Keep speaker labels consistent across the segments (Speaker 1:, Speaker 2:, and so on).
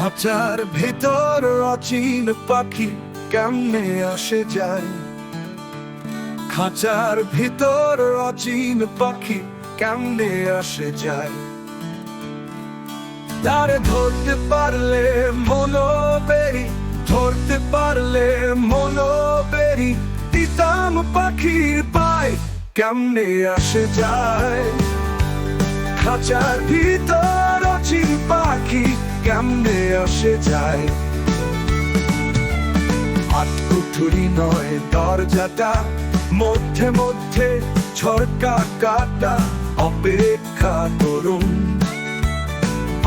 Speaker 1: খাঁচার ভেতর অচিন পাখি কেমনে আসে যায়? খাঁচার ভেতর অচিন পাখি কেমনে আসে যায়? তারে ধরতে পারলে মনো বেরি ধরতে পারলে মনো বেরি দিতাম পাখির পায় কেমনে আসে যায়? খাঁচার ভিতর অচিন পাখি আসে যায়। আটকুঠুরি নয়, দরজাটা মধ্যে মধ্যে ঝরকা কাটা, অপেক্ষা করুন।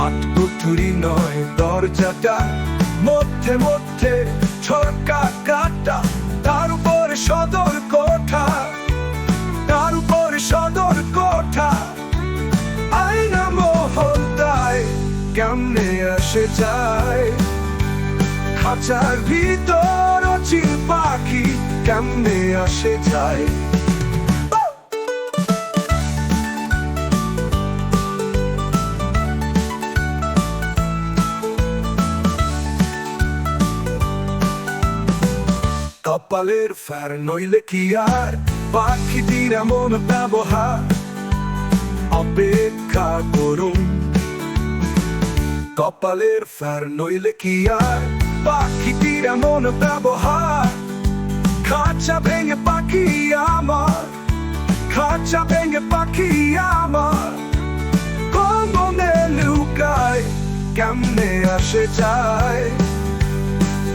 Speaker 1: আটকুঠুরি নয়, দরজাটা মধ্যে মধ্যে ঝরকা কাটা, তার উপর সদর কেমনে আসে যায়। খাঁচার ভিতর অচিন পাখি, কেমনে আসে যায়? কপালের ফ্যার নইলে কি আর? পাখিটির এমন ব্যবহার। অপেক্ষা করুন। কপালের ফ্যার নইলে কি আর? পাখিটির এমন ব্যবহার। খাঁচা ভেঙে পাখি আমার। খাঁচা ভেঙে পাখি আমার। কমনে লুকায়, কেমনে আসে যায়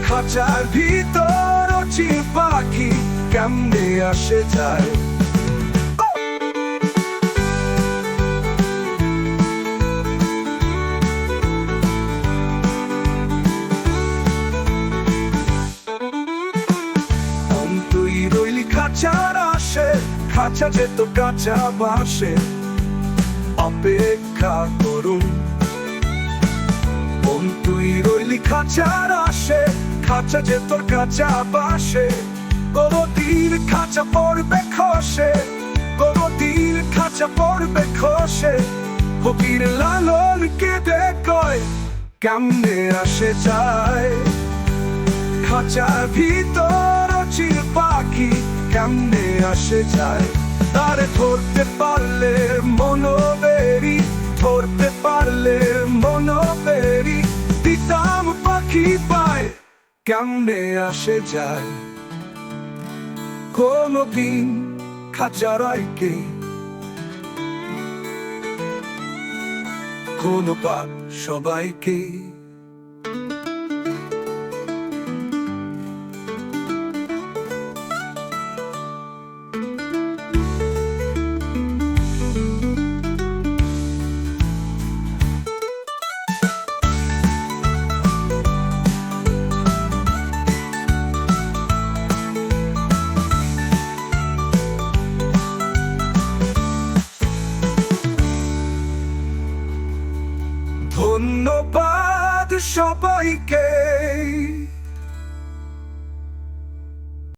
Speaker 1: খাঁচার ভিতর অচিন পাখি, কেমনে আসে যায় খাঁচার আসে খাঁচা যেত কাঁচা বাসে অপেক্ষা করুন। তুই রইলি খাঁচার আসে খাঁচা যে কাঁচা বাসে কোনদিন খাঁচা পড়বে খসে, কোনদিন খাঁচা পড়বে খসে। ফকির লালন কেমনে আসে যায়? খাঁচার ভিতর অচির পাখি কেমনে আসে যায়? তারে ধরতে পারলে মনোবেরি, ধরতে পারলে মনোবেরি। দিতাম পাখি পায়, কেমনে আসে যায়? কোনদিন খাঁচারাইকে কোনো পাক সবাইকে ধন্যবাদ সবাইকে।